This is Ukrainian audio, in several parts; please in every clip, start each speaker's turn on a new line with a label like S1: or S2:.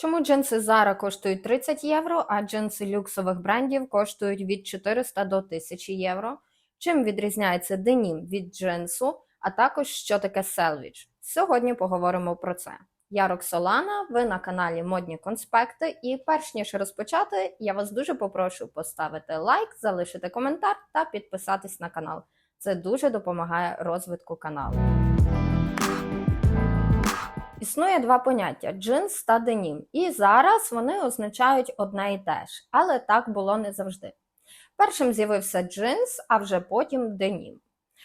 S1: Чому джинси Zara коштують 30 євро, а джинси люксових брендів коштують від 400 до 1000 євро? Чим відрізняється денім від джинсу, а також що таке селвіч? Сьогодні поговоримо про це. Я Роксолана, ви на каналі Модні Конспекти. І перш ніж розпочати, я вас дуже попрошу поставити лайк, залишити коментар та підписатись на канал. Це дуже допомагає розвитку каналу. Існує два поняття джинс та денім. І зараз вони означають одне і те ж, але так було не завжди. Першим з'явився джинс, а вже потім денім.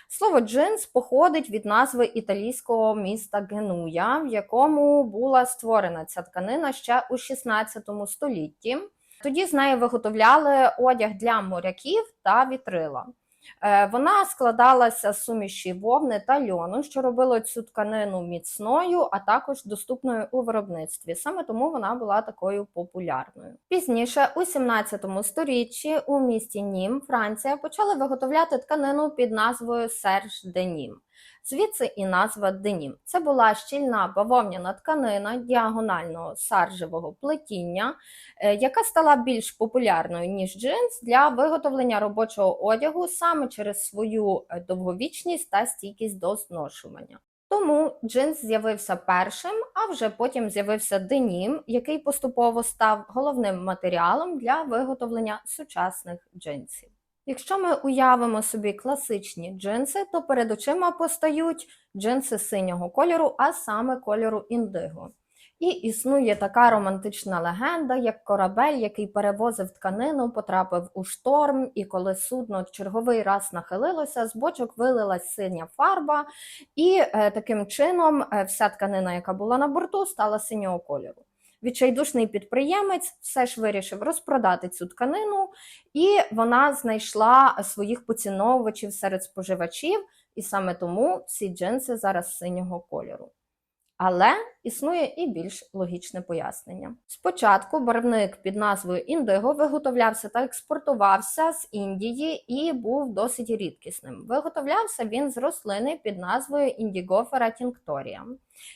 S1: Слово джинс походить від назви італійського міста Генуя, в якому була створена ця тканина ще у 16 столітті. Тоді з неї виготовляли одяг для моряків та вітрила. Е, Вона складалася з суміші вовни та льону, що робило цю тканину міцною, а також доступною у виробництві. Саме тому вона була такою популярною. Пізніше, у 17 сторіччі, у місті Нім, Франція, почали виготовляти тканину під назвою Серж де Нім. Звідси і назва денім. Це була щільна бавовняна тканина діагонального саржевого плетіння, е, яка стала більш популярною ніж джинс для виготовлення робочого одягу саме через свою е, довговічність та стійкість до зношування. Тому джинс з'явився першим, а вже потім з'явився денім, який поступово став головним матеріалом для виготовлення сучасних джинсів. Якщо ми уявимо собі класичні джинси, то перед очима постають джинси синього кольору, а саме кольору індиго. І існує така романтична легенда, як корабель, який перевозив тканину, потрапив у шторм, і коли судно черговий раз нахилилося, з бочок вилилась синя фарба, і е, таким чином е, вся тканина, яка була на борту, стала синього кольору. Відчайдушний підприємець все ж вирішив розпродати цю тканину, і вона знайшла своїх поціновувачів серед споживачів, і саме тому всі джинси зараз синього кольору. Але існує і більш логічне пояснення. Спочатку барвник під назвою індиго виготовлявся та експортувався з Індії і був досить рідкісним. Виготовлявся він з рослини під назвою Індігофера тінкторія.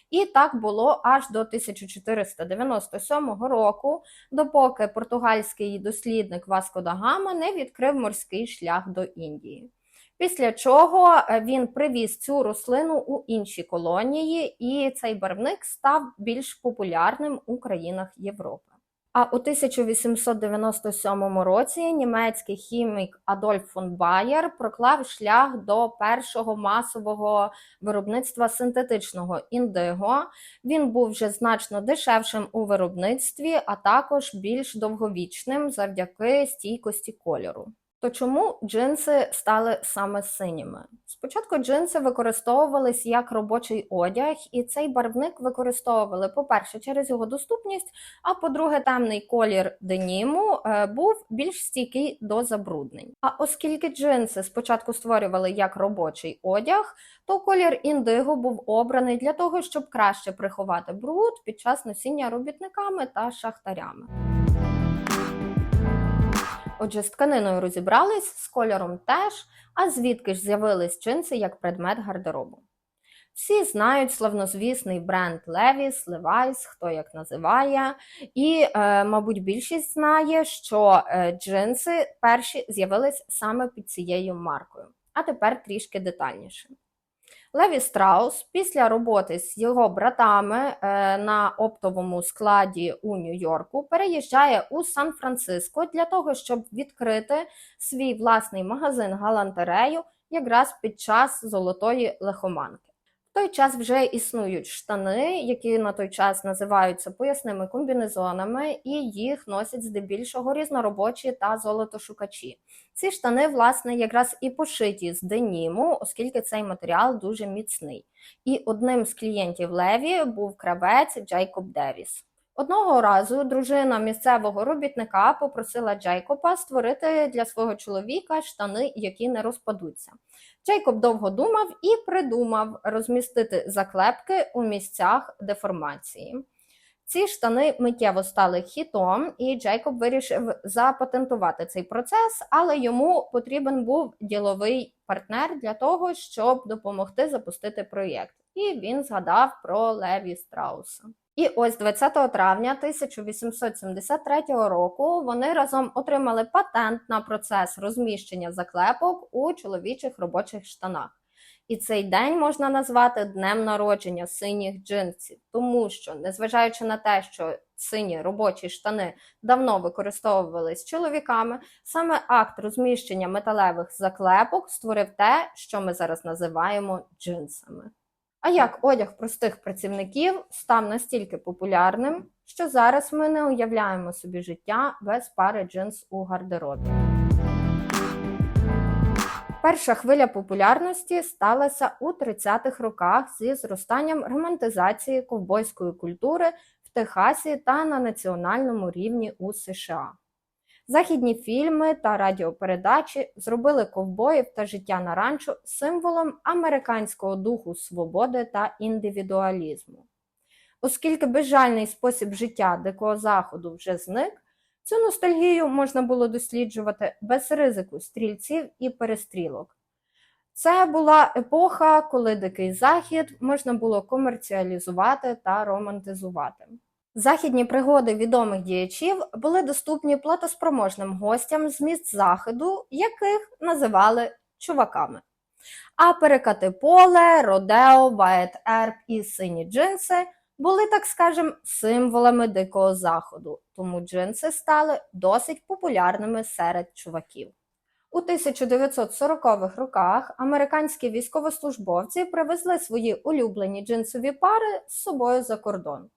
S1: І так було аж до 1497 року, допоки португальський дослідник Васко да Гама не відкрив морський шлях до Індії. Після чого е, він привіз цю рослину у інші колонії, і цей барвник став більш популярним у країнах Європи. А у 1897 році німецький хімік Адольф фон Байер проклав шлях до першого масового виробництва синтетичного індиго. Він був вже значно дешевшим у виробництві, а також більш довговічним завдяки стійкості кольору. То чому джинси стали саме синіми? Спочатку джинси використовувались як робочий одяг, і цей барвник використовували, по-перше, через його доступність, а по-друге, темний колір деніму е, був більш стійкий до забруднень. А оскільки джинси спочатку створювали як робочий одяг, то колір індиго був обраний для того, щоб краще приховати бруд під час носіння робітниками та шахтарями. Отже, з тканиною розібрались, з кольором теж, а звідки ж з'явились джинси як предмет гардеробу. Всі знають славнозвісний бренд Levi's, Levi's, хто як називає, і, е, мабуть, більшість знає, що е, джинси перші з'явились саме під цією маркою. А тепер трішки детальніше. Леві Страус після роботи з його братами е, на оптовому складі у Нью-Йорку переїжджає у Сан-Франциско для того, щоб відкрити свій власний магазин галантерею якраз під час золотої лихоманки. Той час вже існують штани, які на той час називаються поясними комбінезонами, і їх носять здебільшого різноробочі та золотошукачі. Ці штани, власне, якраз і пошиті з деніму, оскільки цей матеріал дуже міцний. І одним з клієнтів Леві був кравець Джейкоб Девіс. Одного разу дружина місцевого робітника попросила Джейкоба створити для свого чоловіка штани, які не розпадуться. Джейкоб довго думав і придумав розмістити заклепки у місцях деформації. Ці штани миттєво стали хітом, і Джейкоб вирішив запатентувати цей процес, але йому потрібен був діловий партнер для того, щоб допомогти запустити проєкт. І він згадав про Леві Страуса. І ось 20 травня 1873 року вони разом отримали патент на процес розміщення заклепок у чоловічих робочих штанах. І цей день можна назвати днем народження синіх джинсів, тому що, незважаючи на те, що сині робочі штани давно використовувались чоловіками, саме акт розміщення металевих заклепок створив те, що ми зараз називаємо джинсами. А як одяг простих працівників став настільки популярним, що зараз ми не уявляємо собі життя без пари джинс у гардеробі. Перша хвиля популярності сталася у 30-х роках зі зростанням романтизації ковбойської культури в Техасі та на національному рівні у США. Західні фільми та радіопередачі зробили ковбоїв та життя на ранчо символом американського духу свободи та індивідуалізму. Оскільки безжальний спосіб життя Дикого Заходу вже зник, цю ностальгію можна було досліджувати без ризику стрільців і перестрілок. Це була епоха, коли Дикий Захід можна було комерціалізувати та романтизувати. Західні пригоди відомих діячів були доступні платоспроможним гостям з міст заходу, яких називали чуваками. А перекати поле, родео, ваєт ерб і сині джинси були, так скажем, символами дикого заходу, тому джинси стали досить популярними серед чуваків. У 1940-х роках американські військовослужбовці привезли свої улюблені джинсові пари з собою за кордон.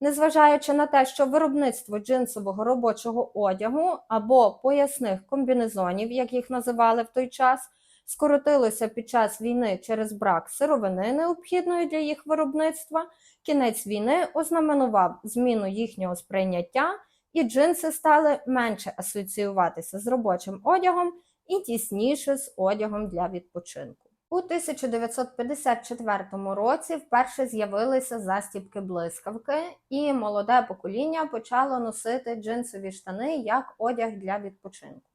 S1: Незважаючи на те, що виробництво джинсового робочого одягу або поясних комбінезонів, як їх називали в той час, скоротилося під час війни через брак сировини, необхідної для їх виробництва, кінець війни ознаменував зміну їхнього сприйняття, і джинси стали менше асоціюватися з робочим одягом і тісніше з одягом для відпочинку. У 1954 році вперше з'явилися застібки блискавки, і молоде покоління почало носити джинсові штани як одяг для відпочинку.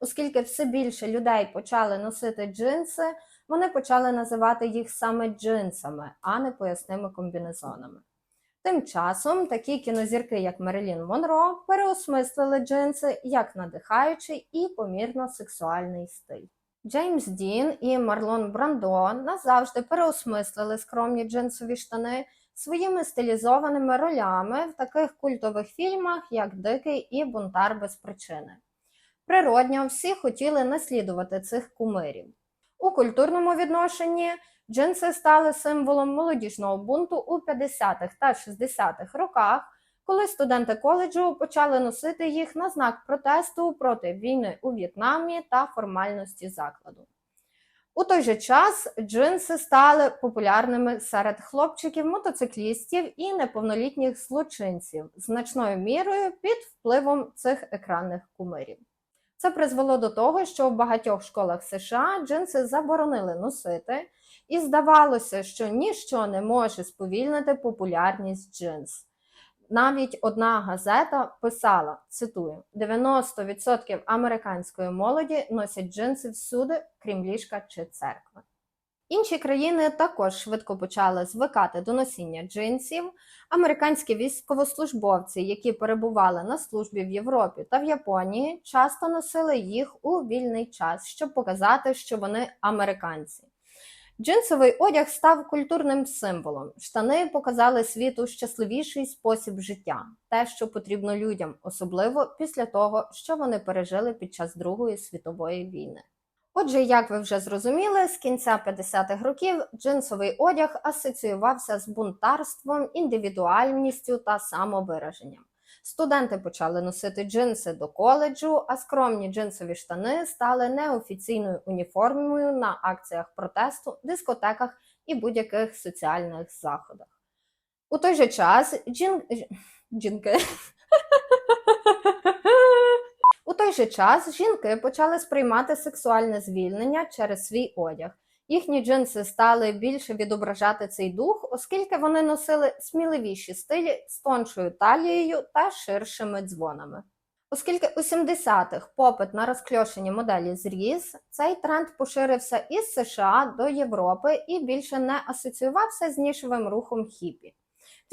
S1: Оскільки все більше людей почали носити джинси, вони почали називати їх саме джинсами, а не поясними комбінезонами. Тим часом такі кінозірки, як Мерилін Монро, переосмислили джинси як надихаючий і помірно сексуальний стиль. Джеймс Дін і Марлон Брандо назавжди переосмислили скромні джинсові штани своїми стилізованими ролями в таких культових фільмах, як Дикий і Бунтар без причини. Природньо всі хотіли наслідувати цих кумирів. У культурному відношенні джинси стали символом молодіжного бунту у 50-х та 60-х роках, коли студенти коледжу почали носити їх на знак протесту проти війни у В'єтнамі та формальності закладу. У той же час джинси стали популярними серед хлопчиків, мотоциклістів і неповнолітніх злочинців, значною мірою під впливом цих екранних кумирів. Це призвело до того, що в багатьох школах США джинси заборонили носити, і здавалося, що ніщо не може сповільнити популярність джинс. Навіть одна газета писала: цитую: 90% американської молоді носять джинси всюди, крім ліжка чи церкви. Інші країни також швидко почали звикати до носіння джинсів. Американські військовослужбовці, які перебували на службі в Європі та в Японії, часто носили їх у вільний час, щоб показати, що вони американці. Джинсовий одяг став культурним символом. Штани показали світу щасливіший спосіб життя, те, що потрібно людям, особливо після того, що вони пережили під час Другої світової війни. Отже, як ви вже зрозуміли, з кінця 50-х років джинсовий одяг асоціювався з бунтарством, індивідуальністю та самовираженням. Студенти почали носити джинси до коледжу, а скромні джинсові штани стали неофіційною уніформою на акціях протесту, дискотеках і будь-яких соціальних заходах. У той же час джин... жінки. У той же час жінки почали сприймати сексуальне звільнення через свій одяг. Їхні джинси стали більше відображати цей дух, оскільки вони носили сміливіші стилі з тоншою талією та ширшими дзвонами. Оскільки у 70-х попит на розкльошені моделі зріс, цей тренд поширився із США до Європи і більше не асоціювався з нішевим рухом хіпі.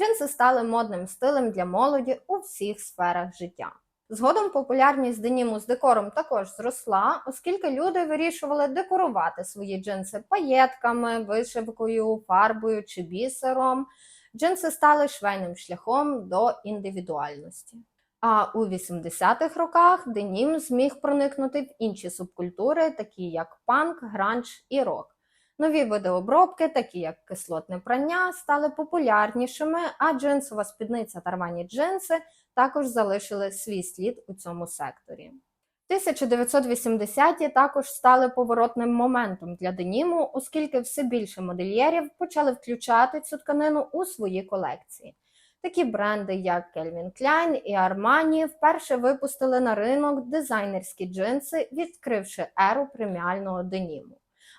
S1: Джинси стали модним стилем для молоді у всіх сферах життя. Згодом популярність деніму з декором також зросла, оскільки люди вирішували декорувати свої джинси паєтками, вишивкою, фарбою чи бісером. Джинси стали швейним шляхом до індивідуальності. А у 80-х роках денім зміг проникнути в інші субкультури, такі як панк, гранж і рок. Нові види обробки, такі як кислотне прання, стали популярнішими, а джинсова спідниця та рвані джинси також залишили свій слід у цьому секторі. 1980-ті також стали поворотним моментом для деніму, оскільки все більше модельєрів почали включати цю тканину у свої колекції. Такі бренди, як Calvin Klein і Armani, вперше випустили на ринок дизайнерські джинси, відкривши еру преміального деніму.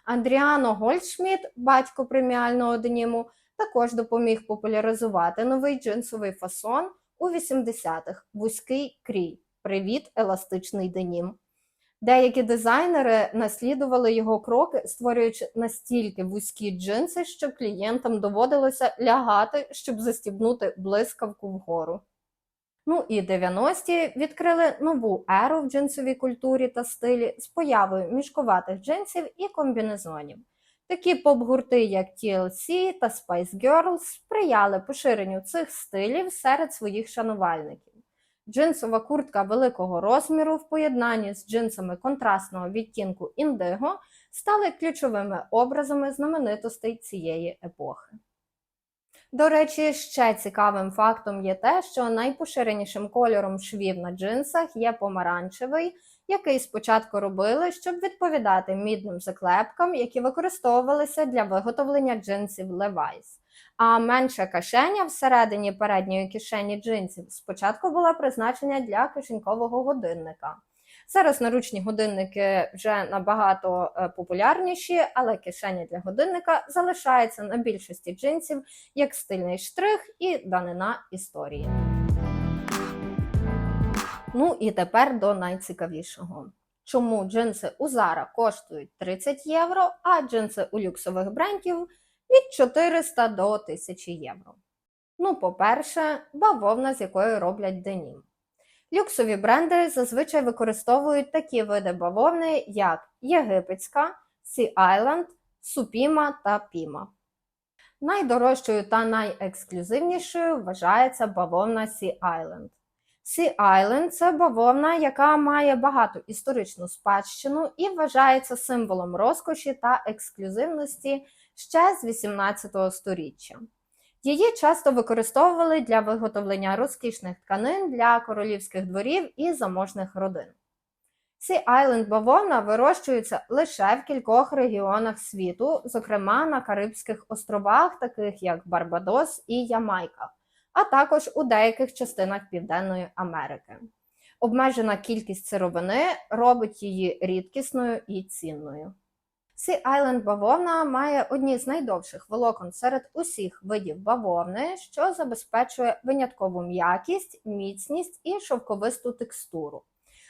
S1: Андріано Гольдшміт, батько преміального деніму, також допоміг популяризувати новий джинсовий фасон у 80-х вузький крій. Привіт, еластичний денім. Деякі дизайнери наслідували його кроки, створюючи настільки вузькі джинси, що клієнтам доводилося лягати, щоб застібнути блискавку вгору. Ну і 90-ті відкрили нову еру в джинсовій культурі та стилі з появою мішкуватих джинсів і комбінезонів. Такі поп-гурти, як TLC та Spice Girls, сприяли поширенню цих стилів серед своїх шанувальників. Джинсова куртка великого розміру в поєднанні з джинсами контрастного відтінку індиго стали ключовими образами знаменитостей цієї епохи. До речі, ще цікавим фактом є те, що найпоширенішим кольором швів на джинсах є помаранчевий, який спочатку робили, щоб відповідати мідним заклепкам, які використовувалися для виготовлення джинсів Levi's. А менша кишеня всередині передньої кишені джинсів спочатку була призначена для кишенькового годинника. Зараз наручні годинники вже набагато е, популярніші, але кишеня для годинника залишається на більшості джинсів як стильний штрих і данина історії. Ну і тепер до найцікавішого. Чому джинси у Zara коштують 30 євро, а джинси у люксових брендів від 400 до 1000 євро? Ну, по-перше, бавовна, з якої роблять денім. Люксові бренди зазвичай використовують такі види бавовни, як єгипетська, Sea Island, Супіма та Піма. Найдорожчою та найексклюзивнішою вважається бавовна Sea Island. Sea Island – це бавовна, яка має багату історичну спадщину і вважається символом розкоші та ексклюзивності ще з 18 століття. Її часто використовували для виготовлення розкішних тканин для королівських дворів і заможних родин. Сі Айленд бавовна вирощується лише в кількох регіонах світу, зокрема на Карибських островах, таких як Барбадос і Ямайка, а також у деяких частинах Південної Америки. Обмежена кількість сировини робить її рідкісною і цінною. Сі Айленд бавовна має одні з найдовших волокон серед усіх видів бавовни, що забезпечує виняткову м'якість, міцність і шовковисту текстуру.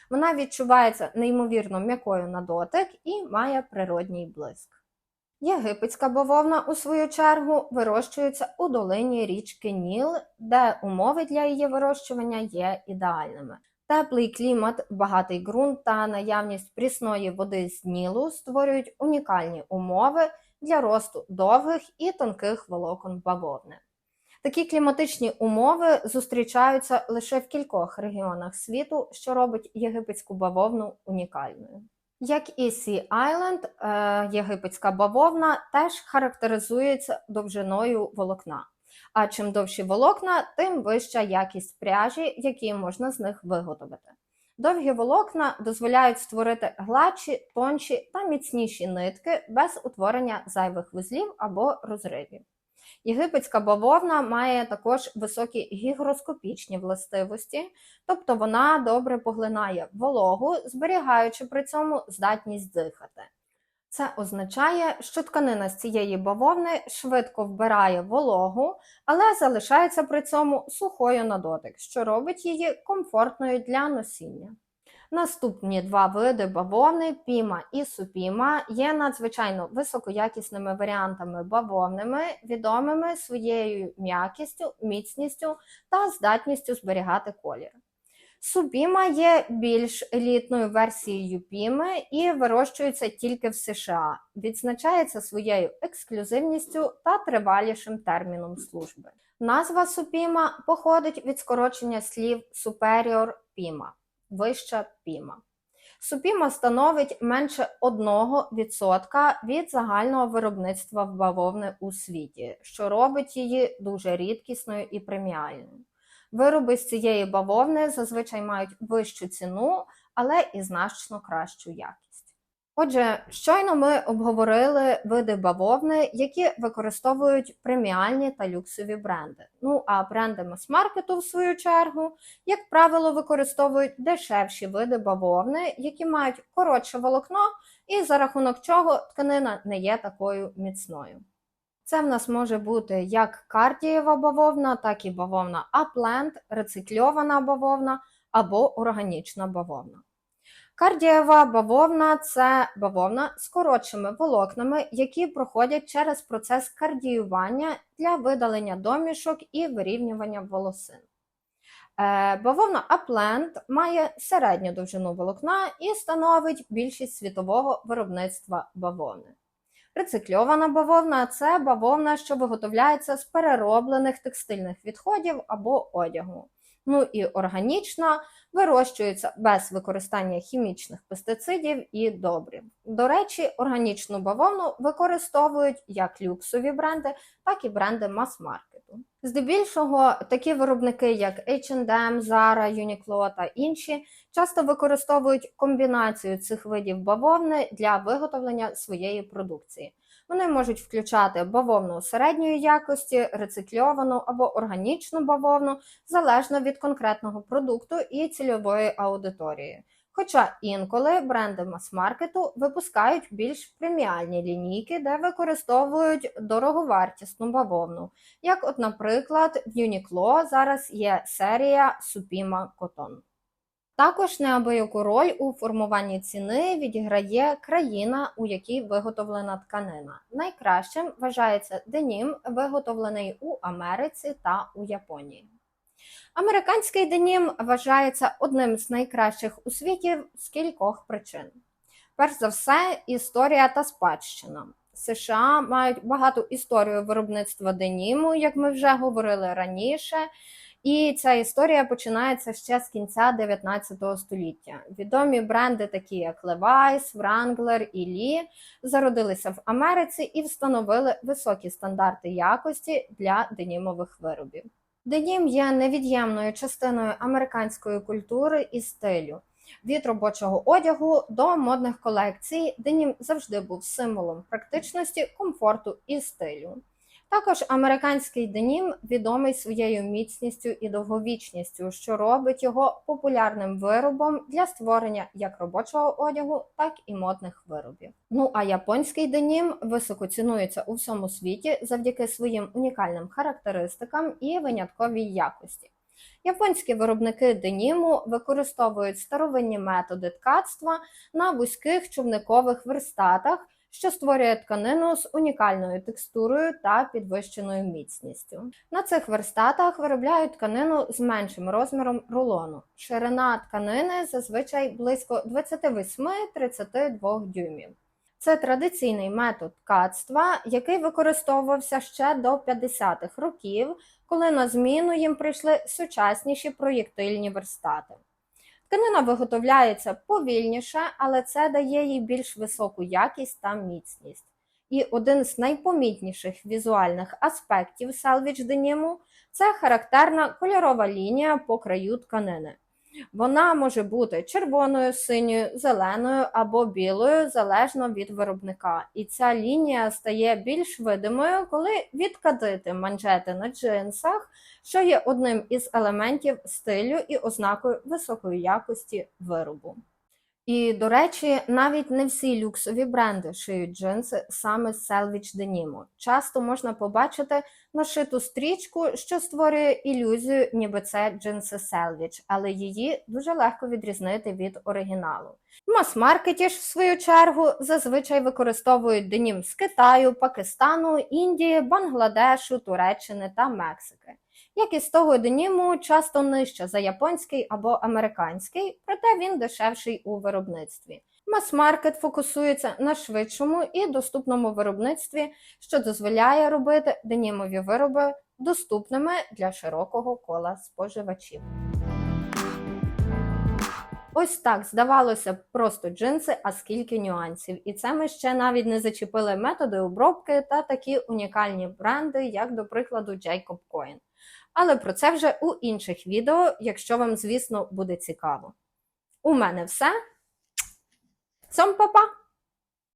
S1: Вона відчувається неймовірно м'якою на дотик і має природній блиск. Єгипетська бавовна, у свою чергу, вирощується у долині річки Ніл, де умови для її вирощування є ідеальними. Теплий клімат, багатий ґрунт та наявність прісної води з Нілу створюють унікальні умови для росту довгих і тонких волокон бавовни. Такі кліматичні умови зустрічаються лише в кількох регіонах світу, що робить єгипетську бавовну унікальною. Як і Сі Айленд, єгипетська бавовна теж характеризується довжиною волокна. А чим довші волокна, тим вища якість пряжі, які можна з них виготовити. Довгі волокна дозволяють створити гладші, тонші та міцніші нитки без утворення зайвих вузлів або розривів. Єгипетська бавовна має також високі гігроскопічні властивості, тобто вона добре поглинає вологу, зберігаючи при цьому здатність дихати. Це означає, що тканина з цієї бавовни швидко вбирає вологу, але залишається при цьому сухою на дотик, що робить її комфортною для носіння. Наступні два види бавовни піма і супіма є надзвичайно високоякісними варіантами бавовними, відомими своєю м'якістю, міцністю та здатністю зберігати колір. Супіма є більш елітною версією піми і вирощується тільки в США. Відзначається своєю ексклюзивністю та тривалішим терміном служби. Назва супіма походить від скорочення слів superior піма вища піма. Супіма становить менше 1% від загального виробництва бавовни у світі, що робить її дуже рідкісною і преміальною. Вироби з цієї бавовни зазвичай мають вищу ціну, але і значно кращу якість. Отже, щойно ми обговорили види бавовни, які використовують преміальні та люксові бренди. Ну а бренди мас-маркету, в свою чергу, як правило, використовують дешевші види бавовни, які мають коротше волокно, і за рахунок чого тканина не є такою міцною. Це в нас може бути як кардієва бавовна, так і бавовна апленд, рецикльована бавовна або органічна бавовна. Кардієва бавовна це бавовна з коротшими волокнами, які проходять через процес кардіювання для видалення домішок і вирівнювання волосин. Е, Бавовна Апленд має середню довжину волокна і становить більшість світового виробництва бавовни. Рецикльована бавовна це бавовна, що виготовляється з перероблених текстильних відходів або одягу. Ну і органічна вирощується без використання хімічних пестицидів і добрів. До речі, органічну бавовну використовують як люксові бренди, так і бренди мас-маркету. Здебільшого такі виробники, як H&M, Zara, Uniqlo та інші, часто використовують комбінацію цих видів бавовни для виготовлення своєї продукції. Вони можуть включати бавовну середньої якості, рецикльовану або органічну бавовну залежно від конкретного продукту і цільової аудиторії. Хоча інколи бренди мас-маркету випускають більш преміальні лінійки, де використовують дороговартісну бавовну. Як, от, наприклад, в Uniqlo зараз є серія Supima Cotton. Також неабияку роль у формуванні ціни відіграє країна, у якій виготовлена тканина. Найкращим вважається денім, виготовлений у Америці та у Японії. Американський денім вважається одним з найкращих у світі з кількох причин. Перш за все, історія та спадщина. США мають багату історію виробництва деніму, як ми вже говорили раніше. І ця історія починається ще з кінця 19 століття. Відомі бренди, такі як Levi's, Wrangler і Lee, зародилися в Америці і встановили високі стандарти якості для денімових виробів. Денім є невід'ємною частиною американської культури і стилю. Від робочого одягу до модних колекцій денім завжди був символом практичності, комфорту і стилю. Також американський денім відомий своєю міцністю і довговічністю, що робить його популярним виробом для створення як робочого одягу, так і модних виробів. Ну а японський денім високо цінується у всьому світі завдяки своїм унікальним характеристикам і винятковій якості. Японські виробники деніму використовують старовинні методи ткацтва на вузьких човникових верстатах що створює тканину з унікальною текстурою та підвищеною міцністю. На цих верстатах виробляють тканину з меншим розміром рулону. Ширина тканини зазвичай близько 28-32 дюймів. Це традиційний метод ткацтва, який використовувався ще до 50-х років, коли на зміну їм прийшли сучасніші проєктильні верстати. Тканина виготовляється повільніше, але це дає їй більш високу якість та міцність. І один з найпомітніших візуальних аспектів селвіч деніму це характерна кольорова лінія по краю тканини. Вона може бути червоною, синьою, зеленою або білою залежно від виробника. І ця лінія стає більш видимою, коли відкадити манжети на джинсах, що є одним із елементів стилю і ознакою високої якості виробу. І, до речі, навіть не всі люксові бренди шиють джинси саме з селвіч деніму. Часто можна побачити нашиту стрічку, що створює ілюзію, ніби це джинси селвіч, але її дуже легко відрізнити від оригіналу. Мас-маркеті ж, в свою чергу, зазвичай використовують денім з Китаю, Пакистану, Індії, Бангладешу, Туреччини та Мексики. Якість того деніму часто нижча за японський або американський, проте він дешевший у виробництві. Мас-маркет фокусується на швидшому і доступному виробництві, що дозволяє робити денімові вироби доступними для широкого кола споживачів. Ось так здавалося просто джинси, а скільки нюансів. І це ми ще навіть не зачепили методи обробки та такі унікальні бренди, як, до прикладу, Jacob Coin. Але про це вже у інших відео, якщо вам, звісно, буде цікаво. У мене все. Цьом, папа!